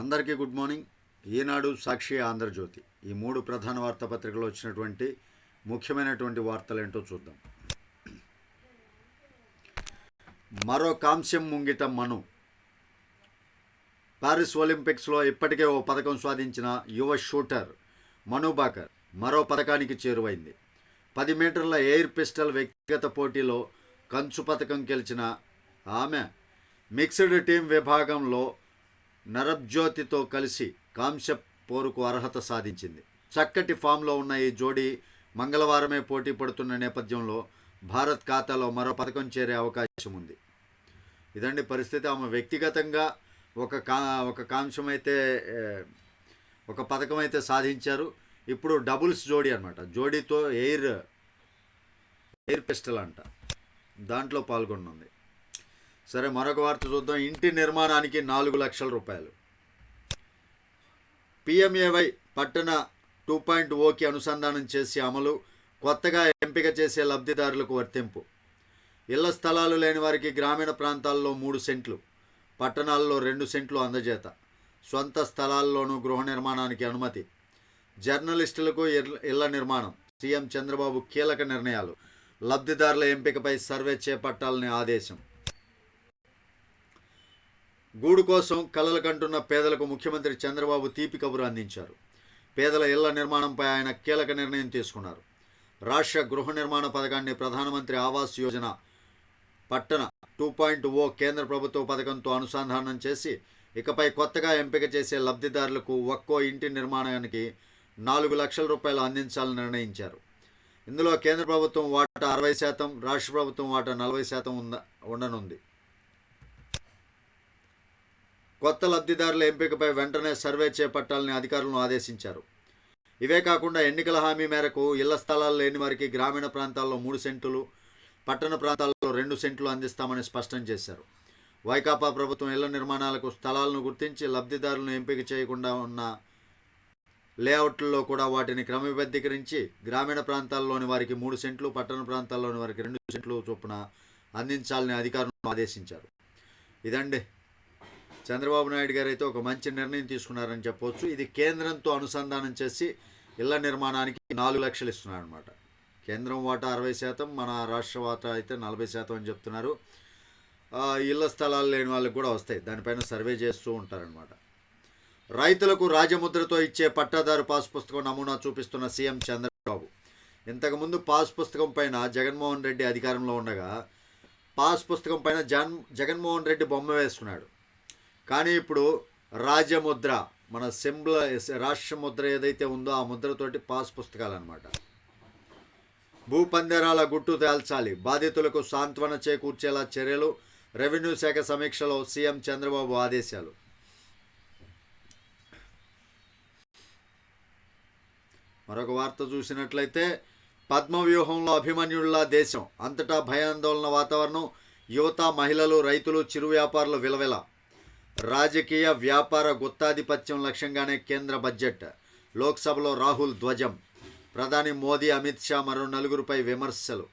అందరికీ good morning. Eenadu Sakshi Andhra Jyothi. ఈ మూడు ప్రధాన వార్తాపత్రికలు వచ్చినటువంటి ముఖ్యమైనటువంటి వార్తలు ఏంటో చూద్దాం. మరో కాంస్యం ముంగిట మను. పారిస్ ఒలింపిక్స్లో ఇప్పటికే ఓ పథకం సాధించిన యువ షూటర్ మనుబాకర్ మరో పథకానికి చేరువైంది. పది మీటర్ల ఎయిర్ పిస్టల్ వ్యక్తిగత పోటీలో కంచు పథకం గెలిచిన ఆమె మిక్స్డ్ టీం విభాగంలో నరబ్జ్యోతితో కలిసి కాంస్య పోరుకు అర్హత సాధించింది. చక్కటి ఫామ్లో ఉన్న ఈ జోడీ మంగళవారమే పోటీ పడుతున్న నేపథ్యంలో భారత్ ఖాతాలో మరో పథకం చేరే అవకాశం ఉంది. ఇదండి పరిస్థితి. ఆమె వ్యక్తిగతంగా ఒక కా ఒక కాంక్షమైతే ఒక పథకం అయితే సాధించారు. ఇప్పుడు డబుల్స్ జోడీ అనమాట జోడీతో ఎయిర్ ఎయిర్ పిస్టల్ అంట. దాంట్లో పాల్గొనుంది. సరే మరొక వార్త చూద్దాం. ఇంటి నిర్మాణానికి నాలుగు లక్షల రూపాయలు. పిఎంఏవై పట్టణ టూ పాయింట్ ఓకి అనుసంధానం చేసి అమలు కొత్తగా ఎంపిక చేసే లబ్ధిదారులకు వర్తింపు. ఇళ్ళ స్థలాలు లేని వారికి గ్రామీణ ప్రాంతాల్లో మూడు సెంట్లు పట్టణాల్లో రెండు సెంట్లు అందజేత. సొంత స్థలాల్లోనూ గృహ నిర్మాణానికి అనుమతి. జర్నలిస్టులకు ఇళ్ళ నిర్మాణం. సీఎం చంద్రబాబు కీలక నిర్ణయాలు. లబ్ధిదారుల ఎంపికపై సర్వే చేపట్టాలని ఆదేశం. గూడు కోసం కలలు కంటున్న పేదలకు ముఖ్యమంత్రి చంద్రబాబు తీపి కబురు అందించారు. పేదల ఇళ్ళ నిర్మాణంపై ఆయన కీలక నిర్ణయం తీసుకున్నారు. రాష్ట్ర గృహ నిర్మాణ పథకాన్ని ప్రధానమంత్రి ఆవాస్ యోజన పట్టణ టూ పాయింట్ ఓ కేంద్ర ప్రభుత్వ పథకంతో అనుసంధానం చేసి ఇకపై కొత్తగా ఎంపిక చేసే లబ్ధిదారులకు ఒక్కో ఇంటి నిర్మాణానికి నాలుగు లక్షల రూపాయలు అందించాలని నిర్ణయించారు. ఇందులో కేంద్ర ప్రభుత్వం వాటా అరవై శాతం రాష్ట్ర ప్రభుత్వం వాటా నలభై శాతం ఉంద ఉండనుంది. కొత్త లబ్ధిదారుల ఎంపికపై వెంటనే సర్వే చేపట్టాలని అధికారులను ఆదేశించారు. ఇవే కాకుండా ఎన్నికల హామీ మేరకు ఇళ్ళ స్థలాలు లేని వారికి గ్రామీణ ప్రాంతాల్లో మూడు సెంట్లు పట్టణ ప్రాంతాల్లో రెండు సెంట్లు అందిస్తామని స్పష్టం చేశారు. వైకాపా ప్రభుత్వం ఇళ్ళ నిర్మాణాలకు స్థలాలను గుర్తించి లబ్ధిదారులను ఎంపిక చేయకుండా ఉన్న లేఅవుట్లలో కూడా వాటిని క్రమబద్ధీకరించి గ్రామీణ ప్రాంతాల్లోని వారికి మూడు సెంట్లు పట్టణ ప్రాంతాల్లోని వారికి రెండు సెంట్లు చొప్పున అందించాలని అధికారులను ఆదేశించారు. ఇదండి చంద్రబాబు నాయుడు గారు అయితే ఒక మంచి నిర్ణయం తీసుకున్నారని చెప్పవచ్చు ఇది కేంద్రంతో అనుసంధానం చేసి ఇళ్ళ నిర్మాణానికి నాలుగు లక్షలు ఇస్తున్నారు అనమాట కేంద్రం వాటా అరవై శాతం మన రాష్ట్ర వాటా అయితే నలభై శాతం అని చెప్తున్నారు. ఇళ్ళ స్థలాలు లేని వాళ్ళకి కూడా వస్తాయి. దానిపైన సర్వే చేస్తూ ఉంటారనమాట రైతులకు రాజముద్రతో ఇచ్చే పట్టాదారు పాస్ పుస్తకం నమూనా చూపిస్తున్న సీఎం చంద్రబాబు. ఇంతకుముందు పాస్ పుస్తకం పైన జగన్మోహన్ రెడ్డి అధికారంలో ఉండగా పాస్ పుస్తకం పైన జన్ జగన్మోహన్ రెడ్డి బొమ్మ వేసుకున్నాడు. కానీ ఇప్పుడు రాజముద్ర మన సింబల్ రాష్ట్ర ముద్ర ఏదైతే ఉందో ఆ ముద్రతోటి పాస్ పుస్తకాలు అనమాట భూపందేరాల గుట్టు తేల్చాలి. బాధితులకు సాంత్వన చేకూర్చేలా చర్యలు రెవెన్యూ శాఖ సమీక్షలో సీఎం చంద్రబాబు ఆదేశాలు. మరొక వార్త చూసినట్లయితే పద్మవ్యూహంలో అభిమన్యుల్లా దేశం. అంతటా భయాందోళన వాతావరణం యువత మహిళలు రైతులు చిరు వ్యాపారులు విలవిల. రాజకీయ వ్యాపార గుత్తాధిపత్యం లక్ష్యంగానే కేంద్ర బడ్జెట్. లోక్సభలో రాహుల్ ధ్వజం. ప్రధాని మోదీ అమిత్ షా మరో నలుగురిపై విమర్శలు.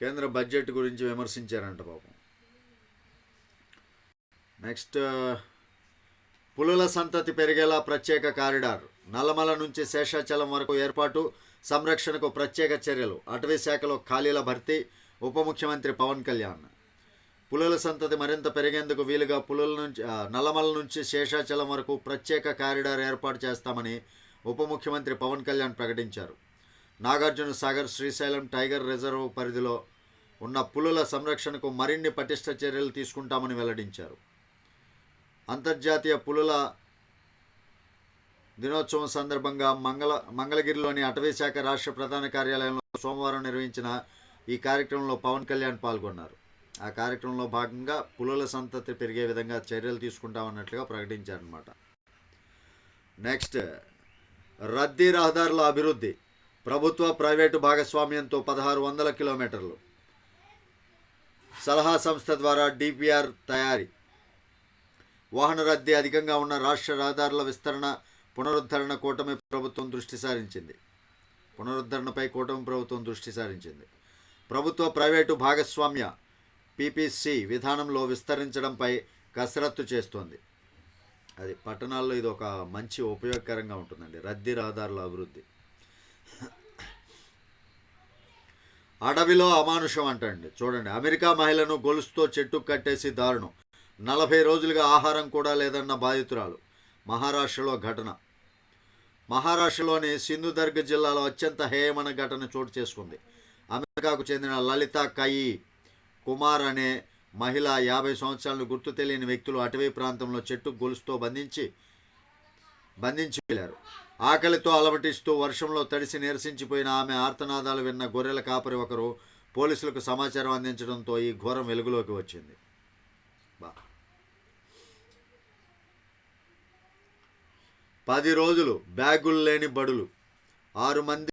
కేంద్ర బడ్జెట్ గురించి విమర్శించారంట పాపం నెక్స్ట్ పులుల సంతతి పెరిగేలా ప్రత్యేక కారిడార్. నల్లమల నుంచి శేషాచలం వరకు ఏర్పాటు సంరక్షణకు ప్రత్యేక చర్యలు. అటవీ శాఖలో ఖాళీల భర్తీ ఉప ముఖ్యమంత్రి పవన్ కళ్యాణ్. పులుల సంతతి మరింత పెరిగేందుకు వీలుగా పులుల నుంచి నల్లమల నుంచి శేషాచలం వరకు ప్రత్యేక కారిడార్ ఏర్పాటు చేస్తామని ఉప ముఖ్యమంత్రి పవన్ కళ్యాణ్ ప్రకటించారు. నాగార్జున సాగర్ శ్రీశైలం టైగర్ రిజర్వ్ పరిధిలో ఉన్న పులుల సంరక్షణకు మరిన్ని పటిష్ట చర్యలు తీసుకుంటామని వెల్లడించారు. అంతర్జాతీయ పులుల దినోత్సవం సందర్భంగా మంగళ మంగళగిరిలోని అటవీ శాఖ రాష్ట్ర ప్రధాన కార్యాలయంలో సోమవారం నిర్వహించిన ఈ కార్యక్రమంలో పవన్ కళ్యాణ్ పాల్గొన్నారు. ఆ కార్యక్రమంలో భాగంగా పులుల సంతతి పెరిగే విధంగా చర్యలు తీసుకుంటామన్నట్లుగా ప్రకటించారనమాట నెక్స్ట్ రద్దీ రహదారుల అభివృద్ధి. ప్రభుత్వ ప్రైవేటు భాగస్వామ్యంతో పదహారు వందల కిలోమీటర్లు. సలహా సంస్థ ద్వారా డిపిఆర్ తయారీ. వాహన రద్దీ అధికంగా ఉన్న రాష్ట్ర రహదారుల విస్తరణ పునరుద్ధరణ కూటమి ప్రభుత్వం దృష్టి సారించింది. పునరుద్ధరణపై కూటమి ప్రభుత్వం దృష్టి సారించింది. ప్రభుత్వ ప్రైవేటు భాగస్వామ్య పీపీసీ విధానంలో విస్తరించడంపై కసరత్తు చేస్తోంది. అది పట్టణాల్లో ఇది ఒక మంచి ఉపయోగకరంగా ఉంటుందండి. రద్దీ రహదారుల అభివృద్ధి. అడవిలో అమానుషం అంటండి. చూడండి అమెరికా మహిళను గొలుసుతో చెట్టు కట్టేసి దారుణం. నలభై రోజులుగా ఆహారం కూడా లేదన్న బాధితురాలు. మహారాష్ట్రలో ఘటన. మహారాష్ట్రలోని సింధుదర్గ్ జిల్లాలో అత్యంత హేయమైన ఘటన చోటు చేసుకుంది. అమెరికాకు చెందిన లలిత కయి కుమార్ అనే మహిళ యాభై సంవత్సరాలను గుర్తు తెలియని వ్యక్తులు అటవీ ప్రాంతంలో చెట్టు గొలుసుతో బంధించి బంధించి వెళ్ళారు. ఆకలితో అలవటిస్తూ వర్షంలో తడిసి నిరసించిపోయిన ఆమె ఆర్తనాదాలు విన్న గొర్రెల కాపరి ఒకరు పోలీసులకు సమాచారం అందించడంతో ఈ ఘోరం వెలుగులోకి వచ్చింది. బా. పది రోజులు బ్యాగులు లేని బడులు ఆరు మంది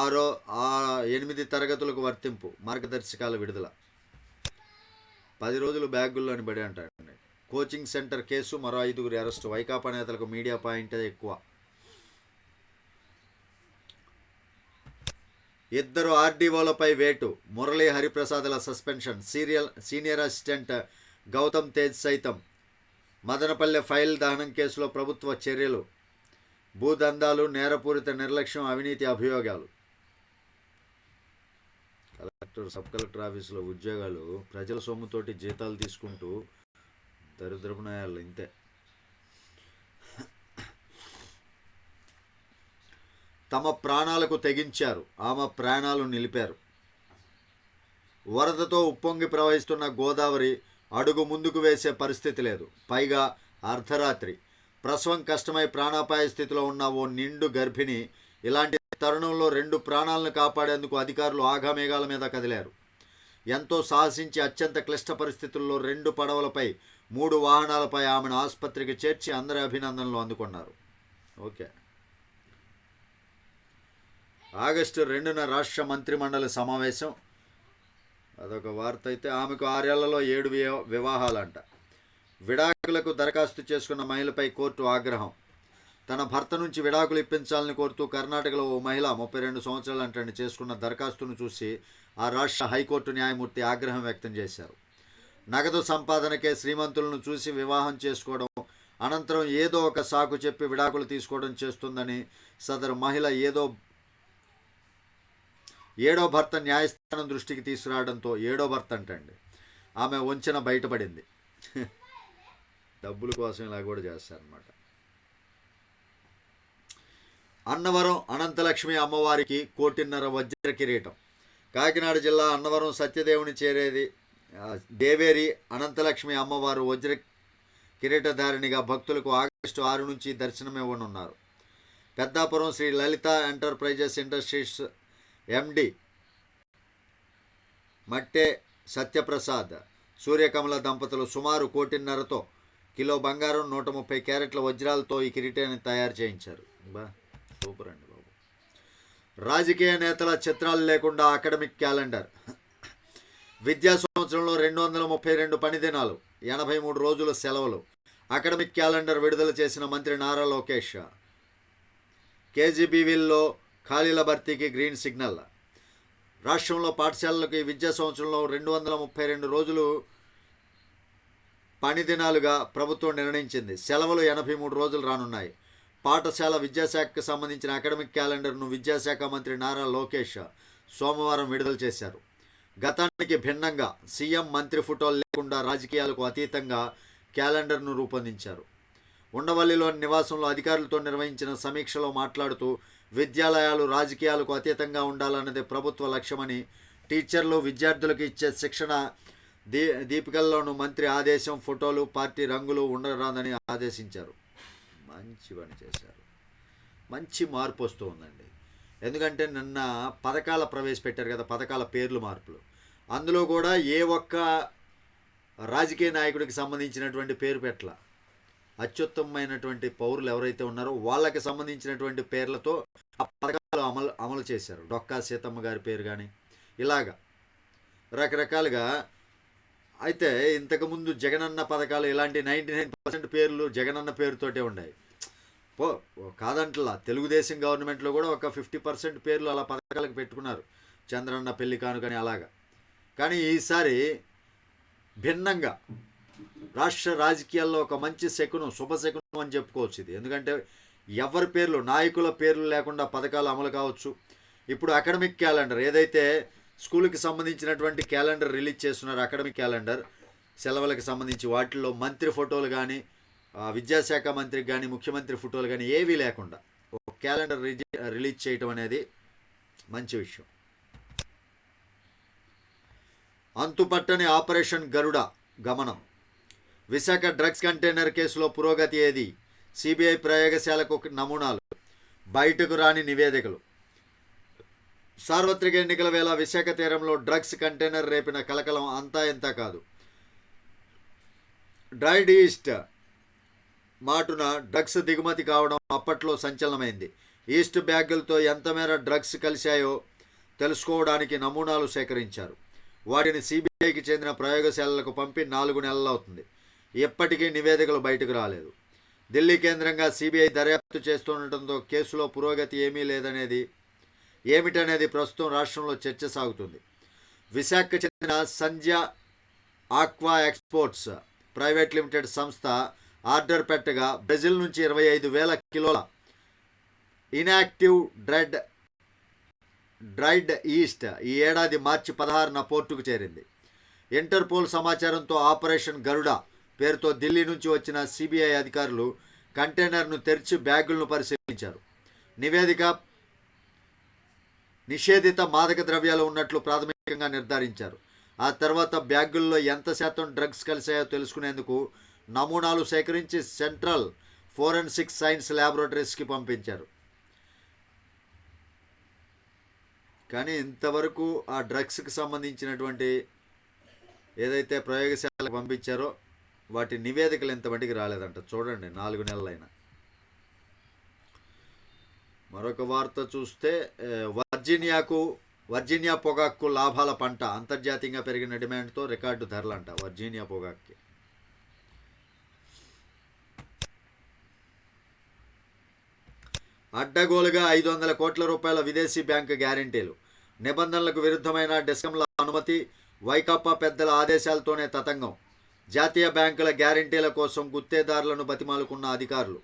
ఆరో ఆ ఎనిమిది తరగతులకు వర్తింపు మార్గదర్శకాల విడుదల. పది రోజులు బ్యాగుల్లోని బడి అంటారండి కోచింగ్ సెంటర్ కేసు మరో ఐదుగురి అరెస్టు. వైకాపా నేతలకు మీడియా పాయింట్ ఎక్కువ. ఇద్దరు ఆర్డీఓలపై వేటు. Murali హరిప్రసాద్ల suspension. Serial senior assistant Gautam Tej సైతం. మదనపల్లె ఫైల్ దహనం కేసులో ప్రభుత్వ చర్యలు. భూదందాలు నేరపూరిత నిర్లక్ష్యం అవినీతి అభియోగాలు. కలెక్టర్ సబ్ కలెక్టర్ ఆఫీసులో ఉద్యోగాలు ప్రజల సొమ్ముతోటి జీతాలు తీసుకుంటూ దరిద్రపు ఇంతే. తమ ప్రాణాలకు తెగించారు. ఆమె ప్రాణాలు నిలిపారు. వరదతో ఉప్పొంగి ప్రవహిస్తున్న గోదావరి అడుగు ముందుకు వేసే పరిస్థితి లేదు. పైగా అర్ధరాత్రి. ప్రసవం కష్టమై ప్రాణాపాయ స్థితిలో ఉన్న ఓ నిండు గర్భిణి ఇలాంటి తరుణంలో రెండు ప్రాణాలను కాపాడేందుకు అధికారులు ఆఘామేఘాల మీద కదిలారు. ఎంతో సాహసించి అత్యంత క్లిష్ట పరిస్థితుల్లో రెండు పడవలపై మూడు వాహనాలపై ఆమెను ఆసుపత్రికి చేర్చి అందరి అభినందనలు అందుకున్నారు. ఓకే. ఆగస్టు రెండున రాష్ట్ర మంత్రిమండలి సమావేశం. అదొక వార్త అయితే ఆమెకు ఆరేళ్ళలో ఏడు వివాహాలంట. విడాకులకు దరఖాస్తు చేసుకున్న మహిళపై కోర్టు ఆగ్రహం. తన భర్త నుంచి విడాకులు ఇప్పించాలని కోరుతూ కర్ణాటకలో ఓ మహిళ ముప్పై రెండు సంవత్సరాలు అంటండి చేసుకున్న దరఖాస్తును చూసి ఆ రాష్ట్ర హైకోర్టు న్యాయమూర్తి ఆగ్రహం వ్యక్తం చేశారు. నగదు సంపాదనకే శ్రీమంతులను చూసి వివాహం చేసుకోవడం అనంతరం ఏదో ఒక సాకు చెప్పి విడాకులు తీసుకోవడం చేస్తుందని సదరు మహిళ ఏదో ఏడో భర్త న్యాయస్థానం దృష్టికి తీసుకురావడంతో ఏడో భర్త అంటండి. ఆమె వంచన బయటపడింది. డబ్బుల కోసం ఇలా కూడా చేస్తారనమాట అన్నవరం అనంతలక్ష్మి అమ్మవారికి కోటిన్నర వజ్ర కిరీటం. కాకినాడ జిల్లా అన్నవరం సత్యదేవుని చేరేది దేవేరి అనంతలక్ష్మి అమ్మవారు వజ్ర కిరీటధారిణిగా భక్తులకు ఆగస్టు ఆరు నుంచి దర్శనమివ్వనున్నారు Peddapuram Sri Lalitha enterprises industries MD Matte Satyaprasad Suryakamala దంపతులు సుమారు కోటిన్నరతో కిలో బంగారం నూట ముప్పై క్యారెట్ల వజ్రాలతో ఈ కిరీటాన్ని తయారు చేయించారు. బా సూపర్ అండి బాబు. రాజకీయ నేతల చిత్రాలు లేకుండా అకాడమిక్ క్యాలెండర్. విద్యా సంవత్సరంలో రెండు వందల ముప్పై రెండు పని దినాలు ఎనభై మూడు రోజుల సెలవులు. అకాడమిక్ క్యాలెండర్ విడుదల చేసిన మంత్రి నారా లోకేష్. కేజీబీవీల్లో ఖాళీల భర్తీకి గ్రీన్ సిగ్నల్. రాష్ట్రంలో పాఠశాలలకు ఈ విద్యా సంవత్సరంలో రెండు వందల ముప్పై రెండు రోజులు పని దినాలుగా ప్రభుత్వం నిర్ణయించింది. సెలవులు ఎనభై మూడు రోజులు రానున్నాయి. పాఠశాల విద్యాశాఖకు సంబంధించిన అకాడమిక్ క్యాలెండర్ను విద్యాశాఖ మంత్రి నారా లోకేష్ సోమవారం విడుదల చేశారు. గతానికి భిన్నంగా సీఎం మంత్రి ఫోటోలు లేకుండా రాజకీయాలకు అతీతంగా క్యాలెండర్ను రూపొందించారు. ఉండవల్లిలోని నివాసంలో అధికారులతో నిర్వహించిన సమీక్షలో మాట్లాడుతూ విద్యాలయాలు రాజకీయాలకు అతీతంగా ఉండాలన్నది ప్రభుత్వ లక్ష్యమని టీచర్లు విద్యార్థులకు ఇచ్చే శిక్షణ దీ దీపికల్లోనూ మంత్రి ఆదేశం ఫోటోలు పార్టీ రంగులు ఉండరాదని ఆదేశించారు. మంచి పని చేశారు. మంచి మార్పు వస్తూ ఉందండి ఎందుకంటే నిన్న పథకాల ప్రవేశపెట్టారు కదా పథకాల పేర్లు మార్పులు. అందులో కూడా ఏ ఒక్క రాజకీయ నాయకుడికి సంబంధించినటువంటి పేరు పెట్టల. అత్యుత్తమమైనటువంటి పౌరులు ఎవరైతే ఉన్నారో వాళ్ళకి సంబంధించినటువంటి పేర్లతో ఆ పథకాలు అమలు అమలు చేశారు. డొక్కా సీతమ్మ గారి పేరు కానీ ఇలాగా రకరకాలుగా అయితే ఇంతకుముందు జగనన్న పథకాలు ఇలాంటి నైంటీ నైన్ పర్సెంట్ పేర్లు జగనన్న పేరుతోటే ఉన్నాయి. పో కాదంటలా. తెలుగుదేశం గవర్నమెంట్లో కూడా ఒక ఫిఫ్టీ పర్సెంట్ పేర్లు అలా పథకాలకు పెట్టుకున్నారు. చంద్రన్న పెళ్ళి కానుకని అలాగా. కానీ ఈసారి భిన్నంగా రాష్ట్ర రాజకీయాల్లో ఒక మంచి శకునం శుభశకునం అని చెప్పుకోవచ్చు ఇది. ఎందుకంటే ఎవరి పేర్లు నాయకుల పేర్లు లేకుండా పథకాలు అమలు కావచ్చు. ఇప్పుడు అకాడమిక్ క్యాలెండర్ ఏదైతే స్కూల్కి సంబంధించినటువంటి క్యాలెండర్ రిలీజ్ చేస్తున్నారు అకాడమిక్ క్యాలెండర్. సెలవులకు సంబంధించి వాటిల్లో మంత్రి ఫోటోలు కానీ విద్యాశాఖ మంత్రికి కానీ ముఖ్యమంత్రి ఫోటోలు కానీ ఏవీ లేకుండా ఒక క్యాలెండర్ రిలీజ్ చేయటం అనేది మంచి విషయం. అంతుపట్టని ఆపరేషన్ గరుడ గమనం. విశాఖ డ్రగ్స్ కంటైనర్ కేసులో పురోగతి ఏది? సిబిఐ ప్రయోగశాలకు నమూనాలు. బయటకు రాని నివేదికలు. సార్వత్రిక ఎన్నికల వేళ విశాఖ తీరంలో డ్రగ్స్ కంటైనర్ రేపిన కలకలం అంతా ఇంత కాదు. డ్రైడ్ ఈస్ట్ మాటున డ్రగ్స్ దిగుమతి కావడం అప్పట్లో సంచలనమైంది. ఈస్ట్ బ్యాగులతో ఎంత మేర డ్రగ్స్ కలిశాయో తెలుసుకోవడానికి నమూనాలు సేకరించారు. వాటిని సిబిఐకి చెందిన ప్రయోగశాలలకు పంపి నాలుగు నెలలు అవుతుంది. ఎప్పటికీ నివేదికలు బయటకు రాలేదు. ఢిల్లీ కేంద్రంగా సిబిఐ దర్యాప్తు చేస్తుండటంతో కేసులో పురోగతి ఏమీ లేదనేది ఏమిటనేది ప్రస్తుతం రాష్ట్రంలో చర్చ సాగుతుంది. విశాఖకు చెందిన Sandhya aqua exports private limited సంస్థ ఆర్డర్ పెట్టగా బ్రెజిల్ నుంచి ఇరవై ఐదు వేల కిలోల ఇన్యాక్టివ్ డ్రెడ్ డ్రైడ్ ఈస్ట్ ఈ ఏడాది మార్చి పదహారున పోర్టుకు చేరింది. ఇంటర్పోల్ సమాచారంతో ఆపరేషన్ గరుడ పేరుతో ఢిల్లీ నుంచి వచ్చిన సిబిఐ అధికారులు కంటైనర్ను తెరిచి బ్యాగులను పరిశీలించారు. నివేదిక నిషేధిత మాదక ద్రవ్యాలు ఉన్నట్లు ప్రాథమికంగా నిర్ధారించారు. ఆ తర్వాత బ్యాగుల్లో ఎంత శాతం డ్రగ్స్ కలిశాయో తెలుసుకునేందుకు నమూనాలు సేకరించి సెంట్రల్ ఫోరెన్సిక్ సైన్స్ ల్యాబొరేటరీస్కి పంపించారు. కానీ ఇంతవరకు ఆ డ్రగ్స్కి సంబంధించినటువంటి ఏదైతే ప్రయోగశాలకు పంపించారో వాటి నివేదికలు ఇంతమందికి రాలేదంట. చూడండి నాలుగు నెలలైనా. మరొక వార్త చూస్తే వర్జీనియాకు వర్జీనియా పొగాక్కు లాభాల పంట అంతర్జాతీయంగా పెరిగిన డిమాండ్తో రికార్డు ధరలంట వర్జీనియా పొగాక్కి. అడ్డగోలుగా ఐదు వందల కోట్ల రూపాయల విదేశీ బ్యాంకు గ్యారంటీలు. నిబంధనలకు విరుద్ధమైన డిస్కంల అనుమతి వైకాపా పెద్దల ఆదేశాలతోనే తతంగం. జాతీయ బ్యాంకుల గ్యారంటీల కోసం గుత్తేదారులను బతిమాలుకున్న అధికారులు.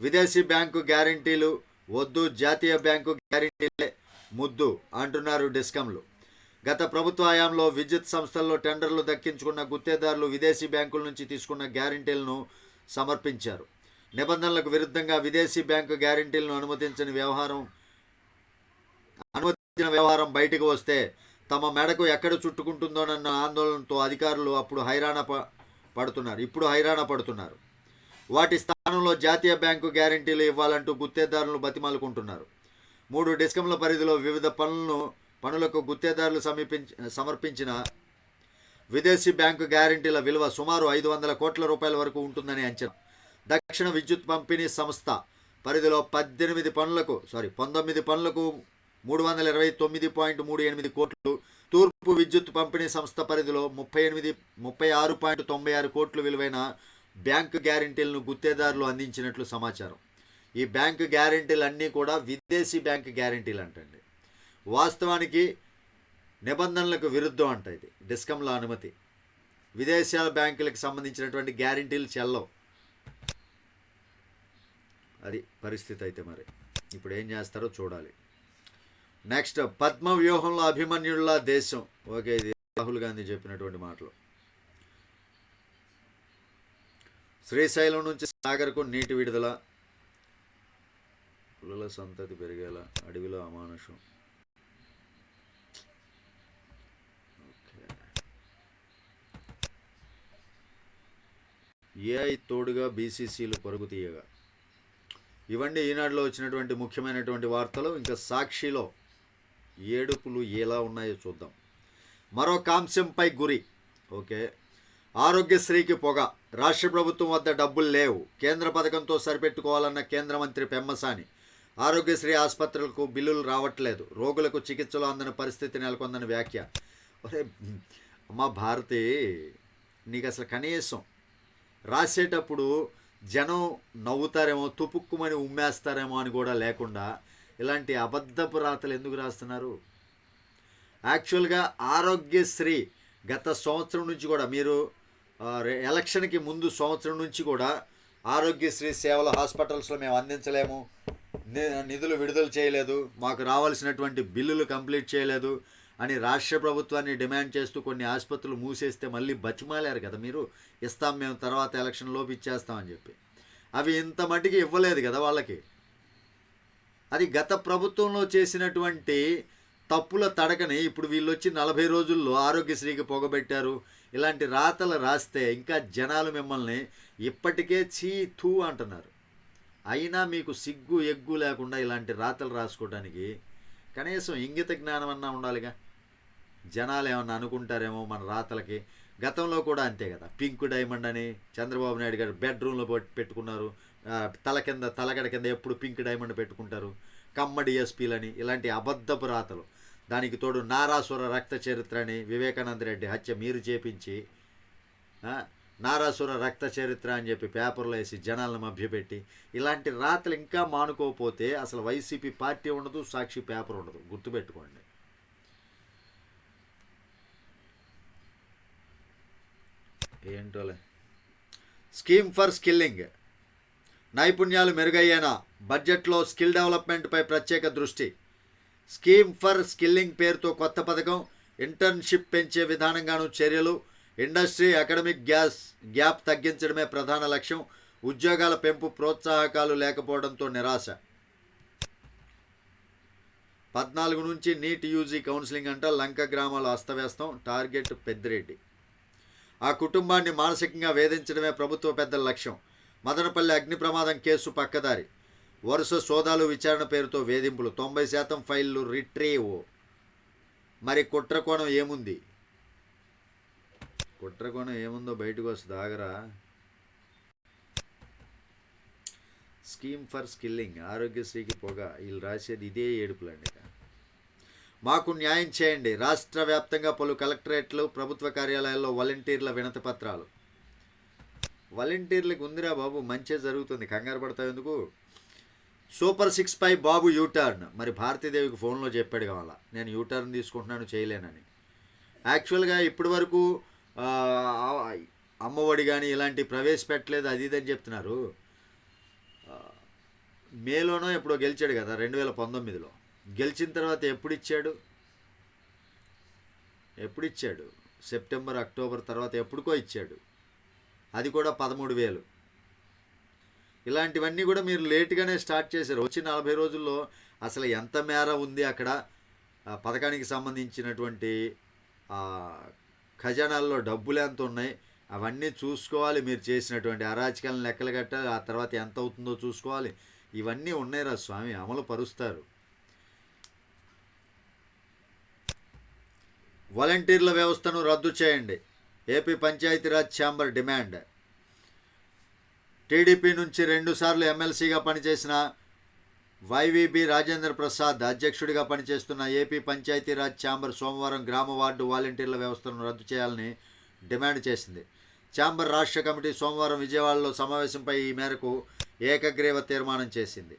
విదేశీ బ్యాంకు గ్యారంటీలు వద్దు జాతీయ బ్యాంకు గ్యారంటీలే. ముద్దు అంటున్నారు డిస్కంలు. గత ప్రభుత్వ హయాంలో విద్యుత్ సంస్థల్లో టెండర్లు దక్కించుకున్న గుత్తేదారులు విదేశీ బ్యాంకుల నుంచి తీసుకున్న గ్యారంటీలను సమర్పించారు. నిబంధనలకు విరుద్ధంగా విదేశీ బ్యాంకు గ్యారంటీలను అనుమతించని వ్యవహారం అనుమతించిన వ్యవహారం బయటకు వస్తే తమ మెడకు ఎక్కడ చుట్టుకుంటుందోనన్న ఆందోళనతో అధికారులు అప్పుడు హైరాణ పడుతున్నారు. ఇప్పుడు హైరాణ పడుతున్నారు. వాటి స్థానంలో జాతీయ బ్యాంకు గ్యారంటీలు ఇవ్వాలంటూ గుత్తేదారులు బతిమాలుకుంటున్నారు. మూడు డిస్కంల పరిధిలో వివిధ పనులను పనులకు గుత్తేదారులు సమీపించ సమర్పించిన విదేశీ బ్యాంకు గ్యారంటీల విలువ సుమారు ఐదు వందల కోట్ల రూపాయల వరకు ఉంటుందని అంచనా. దక్షిణ విద్యుత్ పంపిణీ సంస్థ పరిధిలో పద్దెనిమిది పనులకు సారీ పంతొమ్మిది పనులకు మూడు వందల ఇరవై తొమ్మిది పాయింట్ మూడు ఎనిమిది కోట్లు తూర్పు విద్యుత్ పంపిణీ సంస్థ పరిధిలో ముప్పై ఎనిమిది ముప్పై ఆరు పాయింట్ తొంభై ఆరు కోట్లు విలువైన బ్యాంకు గ్యారంటీలను గుత్తేదారులు అందించినట్లు సమాచారం. ఈ బ్యాంకు గ్యారంటీలు అన్నీ కూడా విదేశీ బ్యాంకు గ్యారంటీలు అంటండి వాస్తవానికి నిబంధనలకు విరుద్ధం అంట ఇది డిస్కమ్ల అనుమతి. విదేశాల బ్యాంకులకు సంబంధించినటువంటి గ్యారంటీలు చెల్లవు. అది పరిస్థితి అయితే మరి. ఇప్పుడు ఏం చేస్తారో చూడాలి. నెక్స్ట్ పద్మ వ్యూహంలో అభిమన్యుల్లా దేశం. ఓకే ఇది రాహుల్ గాంధీ చెప్పినటువంటి మాటలు. శ్రీశైలం నుంచి సాగర్కు నీటి విడుదల. పులుల సంతతి పెరిగేలా అడవిలో అమానుషం. ఏఐ తోడుగా బీసీసీలు పరుగు తీయగా. ఇవన్నీ ఈనాడులో వచ్చినటువంటి ముఖ్యమైనటువంటి వార్తలు. ఇంకా సాక్షిలో ఏడుపులు ఎలా ఉన్నాయో చూద్దాం. మరో కాంశంపై గురి. ఓకే. ఆరోగ్యశ్రీకి పొగ. రాష్ట్ర ప్రభుత్వం వద్ద డబ్బులు లేవు. కేంద్ర పథకంతో సరిపెట్టుకోవాలన్న కేంద్ర మంత్రి పెమ్మసాని ఆరోగ్యశ్రీ ఆసుపత్రులకు బిల్లులు రావట్లేదు. రోగులకు చికిత్సలు అందని పరిస్థితి నెలకొందని వ్యాఖ్య. అరే అమ్మా భారతి నీకు అసలు కనీసం రాసేటప్పుడు జనం నవ్వుతారేమో తుపుక్కుమని ఉమ్మేస్తారేమో అని కూడా లేకుండా ఇలాంటి అబద్ధపు రాతలు ఎందుకు రాస్తున్నారు? యాక్చువల్గా ఆరోగ్యశ్రీ గత సంవత్సరం నుంచి కూడా మీరు ఎలక్షన్కి ముందు సంవత్సరం నుంచి కూడా ఆరోగ్యశ్రీ సేవలు హాస్పిటల్స్లో మేము అందించలేము. నిధులు విడుదల చేయలేదు. మాకు రావాల్సినటువంటి బిల్లులు కంప్లీట్ చేయలేదు అని రాష్ట్ర ప్రభుత్వాన్ని డిమాండ్ చేస్తూ కొన్ని ఆసుపత్రులు మూసేస్తే మళ్ళీ బతిమాలారు కదా మీరు. ఇస్తాం మేము తర్వాత ఎలక్షన్ లోపు ఇచ్చేస్తామని చెప్పి. అవి ఇంత మటుకి ఇవ్వలేదు కదా వాళ్ళకి. అది గత ప్రభుత్వంలో చేసినటువంటి తప్పుల తడకని ఇప్పుడు వీళ్ళు వచ్చి నలభై రోజుల్లో ఆరోగ్యశ్రీకి పొగబెట్టారు. ఇలాంటి రాతలు రాస్తే ఇంకా జనాలు మిమ్మల్ని ఇప్పటికే చీ తూ అంటున్నారు. అయినా మీకు సిగ్గు ఎగ్గు లేకుండా ఇలాంటి రాతలు రాసుకోవడానికి కనీసం ఇంగిత జ్ఞానం అన్నా ఉండాలిగా? జనాలు ఏమన్నా అనుకుంటారేమో మన రాతలకి. గతంలో కూడా అంతే కదా. పింక్ డైమండ్ అని చంద్రబాబు నాయుడు గారు బెడ్రూమ్లో పెట్టుకున్నారు. తల కింద తలగడ కింద ఎప్పుడు పింక్ డైమండ్ పెట్టుకుంటారు. కమ్మ డిఎస్పీలని ఇలాంటి అబద్ధపు రాతలు. దానికి తోడు నారాసుర రక్త చరిత్రని వివేకానంద రెడ్డి హత్య మీరు చేపించి నారాసుర రక్త చరిత్ర అని చెప్పి పేపర్లో వేసి జనాలను మభ్యపెట్టి ఇలాంటి రాత్రులు ఇంకా మానుకోకపోతే అసలు వైసీపీ పార్టీ ఉండదు సాక్షి పేపర్ ఉండదు. గుర్తుపెట్టుకోండి. ఏంటోలే? Scheme for skilling. నైపుణ్యాలు మెరుగయ్యేనా? బడ్జెట్లో స్కిల్ డెవలప్మెంట్పై ప్రత్యేక దృష్టి. స్కీమ్ ఫర్ స్కిల్లింగ్ పేరుతో కొత్త పథకం ఇంటర్న్షిప్ పెంచే విధానంగాను చర్యలు. ఇండస్ట్రీ అకాడమిక్ గ్యాస్ గ్యాప్ తగ్గించడమే ప్రధాన లక్ష్యం. ఉద్యోగాల పెంపు ప్రోత్సాహకాలు లేకపోవడంతో నిరాశ. పద్నాలుగు నుంచి నీట్ యూజీ కౌన్సిలింగ్ అంట లంక గ్రామాల అస్తవ్యస్తం. టార్గెట్ పెద్దిరెడ్డి. ఆ కుటుంబాన్ని మానసికంగా వేధించడమే ప్రభుత్వ పెద్దల లక్ష్యం. మదనపల్లి అగ్ని ప్రమాదం కేసు పక్కదారి. వరుస సోదాలు విచారణ పేరుతో వేధింపులు. తొంభై శాతం ఫైళ్ళు రిట్రీవ్. మరి కుట్రకోణం ఏముంది? కుట్రకోణం ఏముందో బయటకు వస్తుంది ఆగరా స్కీమ్ ఫర్ స్కిల్లింగ్ ఆరోగ్యశ్రీకి పొగ. వీళ్ళు రాసేది ఇదే ఏడుపులండి మాకు న్యాయం చేయండి. రాష్ట్ర వ్యాప్తంగా పలు కలెక్టరేట్లు ప్రభుత్వ కార్యాలయాల్లో వాలంటీర్ల వినతి పత్రాలు. వాలంటీర్లకు ఉందిరా బాబు మంచి జరుగుతుంది. కంగారు పడతావు ఎందుకు? సూపర్ సిక్స్ పై బాబు యూటర్న్. మరి భారతీదేవికి ఫోన్లో చెప్పాడు కావాలా? నేను యూటర్న్ తీసుకుంటున్నాను చేయలేనని. యాక్చువల్గా ఇప్పటి వరకు అమ్మఒడి కానీ ఇలాంటి ప్రవేశపెట్టలేదు అది ఇది అని చెప్తున్నారు. మేలోనో ఎప్పుడో గెలిచాడు కదా రెండు వేల పంతొమ్మిదిలో. గెలిచిన తర్వాత ఎప్పుడు ఇచ్చాడు ఎప్పుడు ఇచ్చాడు సెప్టెంబర్ అక్టోబర్ తర్వాత ఎప్పుడుకో ఇచ్చాడు. అది కూడా పదమూడు వేలు. ఇలాంటివన్నీ కూడా మీరు లేట్గానే స్టార్ట్ చేశారు. వచ్చి నలభై రోజుల్లో అసలు ఎంత మేర ఉంది అక్కడ? పథకానికి సంబంధించినటువంటి ఖజానాల్లో డబ్బులు ఎంత ఉన్నాయి? అవన్నీ చూసుకోవాలి మీరు చేసినటువంటి అరాచకాలను లెక్కలు కట్టాలి. ఆ తర్వాత ఎంత అవుతుందో చూసుకోవాలి. ఇవన్నీ ఉన్నాయి రా స్వామి అమలు పరుస్తారు. వాలంటీర్ల వ్యవస్థను రద్దు చేయండి. AP Panchayati Raj chamber demand. TDP నుంచి రెండుసార్లు ఎమ్మెల్సీగా పనిచేసిన వైవీబీ రాజేంద్ర ప్రసాద్ అధ్యక్షుడిగా పనిచేస్తున్న ఏపీ పంచాయతీరాజ్ ఛాంబర్ సోమవారం గ్రామ వార్డు వాలంటీర్ల వ్యవస్థను రద్దు చేయాలని డిమాండ్ చేసింది. ఛాంబర్ రాష్ట్ర కమిటీ సోమవారం విజయవాడలో సమావేశంపై ఈ మేరకు ఏకగ్రీవ తీర్మానం చేసింది.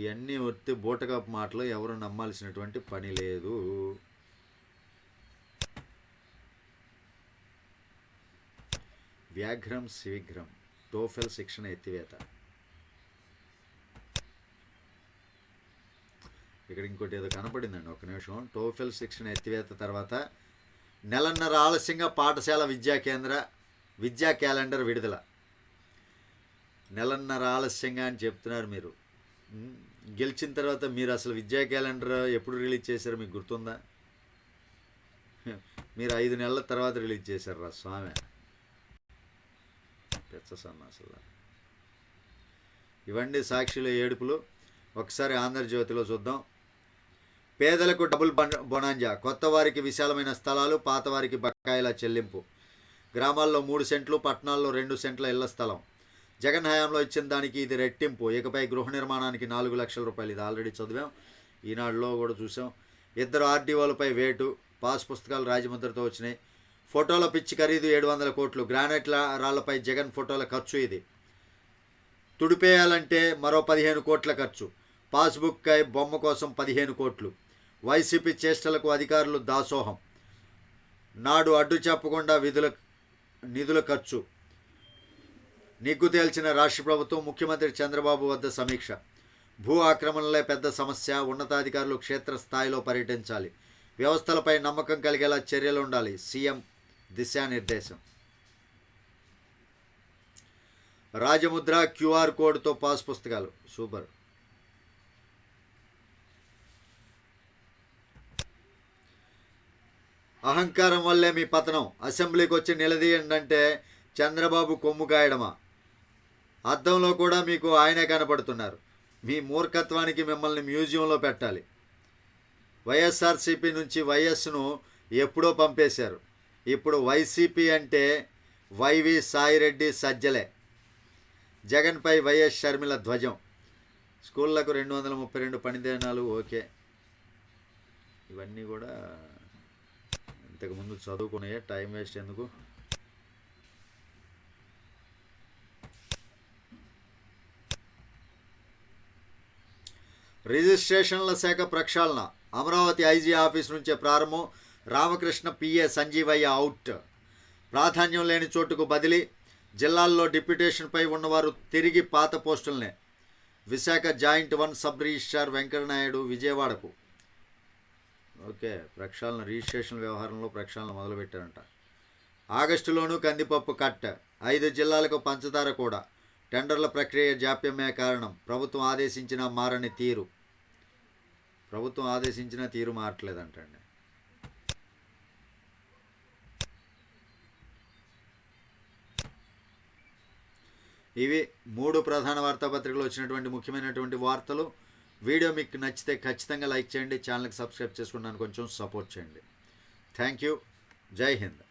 ఇవన్నీ ఒత్తి బూటకపు మాటలు ఎవరు నమ్మాల్సినటువంటి పని లేదు. వ్యాఘ్రం శీఘ్రం. టోఫెల్ శిక్షణ ఎత్తివేత. ఇక్కడ ఇంకోటి ఏదో కనపడిందండి. ఒక నిమిషం. టోఫెల్ శిక్షణ ఎత్తివేత తర్వాత నెలన్నర ఆలస్యంగా పాఠశాల విద్యా కేంద్ర విద్యా క్యాలెండర్ విడుదల. నెలన్నర ఆలస్యంగా అని చెప్తున్నారు మీరు. గెలిచిన తర్వాత మీరు అసలు విద్యా క్యాలెండర్ ఎప్పుడు రిలీజ్ చేశారు మీకు గుర్తుందా? మీరు ఐదు నెలల తర్వాత రిలీజ్ చేశారు రా స్వామి. పెచ్చ సన్నాసులా ఇవన్నీ సాక్షుల ఏడుపులు. ఒకసారి ఆంధ్రజ్యోతిలో చూద్దాం. పేదలకు డబుల్ బన్- బొనాంజా కొత్త వారికి విశాలమైన స్థలాలు పాత వారికి బకాయిల చెల్లింపు. గ్రామాల్లో మూడు సెంట్లు పట్టణాల్లో రెండు సెంట్ల ఇళ్ళ స్థలం. జగన్ హయాంలో ఇచ్చిన దానికి ఇది రెట్టింపు. ఇకపై గృహ నిర్మాణానికి నాలుగు లక్షల రూపాయలు ఇది ఆల్రెడీ చదివాం. ఈనాడులో కూడా చూసాం. ఇద్దరు ఆర్డీఓలపై వేటు పాస్ పుస్తకాలు రాజమంత్రితో వచ్చినాయి. ఫోటోల పిచ్చి ఖరీదు ఏడు వందల కోట్లు. గ్రానైట్ రాళ్ళపై జగన్ ఫోటోల ఖర్చు ఇది. తుడిపేయాలంటే మరో పదిహేను కోట్ల ఖర్చు. పాస్బుక్ కై బొమ్మ కోసం పదిహేను కోట్లు. వైసీపీ చేష్టలకు అధికారులు దాసోహం. నాడు అడ్డు చెప్పకుండా విధుల నిధుల ఖర్చు. నిగ్గు తేల్చిన రాష్ట్ర ప్రభుత్వం ముఖ్యమంత్రి చంద్రబాబు వద్ద సమీక్ష. భూ ఆక్రమణలే పెద్ద సమస్య. ఉన్నతాధికారులు క్షేత్రస్థాయిలో పర్యటించాలి. వ్యవస్థలపై నమ్మకం కలిగేలా చర్యలు ఉండాలి సీఎం దిశానిర్దేశం రాజముద్ర క్యూఆర్ కోడ్తో పాస్ పుస్తకాలు. సూపర్. అహంకారం వల్లే మీ పతనం. అసెంబ్లీకి వచ్చి నిలదీయండి అంటే చంద్రబాబు కొమ్ము కాయడమా? అద్దంలో కూడా మీకు ఆయనే కనపడుతున్నారు. మీ మూర్ఖత్వానికి మిమ్మల్ని మ్యూజియంలో పెట్టాలి. వైఎస్ఆర్సీపీ నుంచి వైఎస్ను ఎప్పుడో పంపేశారు. ఇప్పుడు వైసీపీ అంటే వైవి సాయిరెడ్డి సజ్జలే. జగన్పై వైఎస్ షర్మిల ధ్వజం. స్కూళ్ళకు రెండు వందల ముప్పై రెండు పనిదినాలు ఓకే. ఇవన్నీ కూడా ఇంతకుముందు చదువుకునే టైం వేస్ట్ ఎందుకు? రిజిస్ట్రేషన్ల శాఖ ప్రక్షాళన. అమరావతి ఐజీ ఆఫీస్ నుంచే ప్రారంభం. Ramakrishna PA Sanjeevaiah out. ప్రాధాన్యం లేని చోటుకు బదిలీ జిల్లాల్లో డిప్యూటేషన్పై ఉన్నవారు తిరిగి పాత పోస్టులనే. Visakha joint one sub registrar Venkatanaidu విజయవాడకు. ఓకే ప్రక్షాళన రిజిస్ట్రేషన్ వ్యవహారంలో ప్రక్షాళన మొదలుపెట్టారంట. ఆగస్టులోనూ కందిపప్పు కట్ ఐదు జిల్లాలకు పంచదార కూడా. టెండర్ల ప్రక్రియ జాప్యమే కారణం. ప్రభుత్వం ఆదేశించిన మారని తీరు. ప్రభుత్వం ఆదేశించిన తీరు మారట్లేదంటండి. ఇవి మూడు ప్రధాన వార్తాపత్రికలు వచ్చినటువంటి ముఖ్యమైనటువంటి వార్తలు. వీడియో మీకు నచ్చితే ఖచ్చితంగా లైక్ చేయండి ఛానల్కి సబ్స్క్రైబ్ చేసుకున్నాను కొంచెం సపోర్ట్ చేయండి. Thank you. జై హింద్.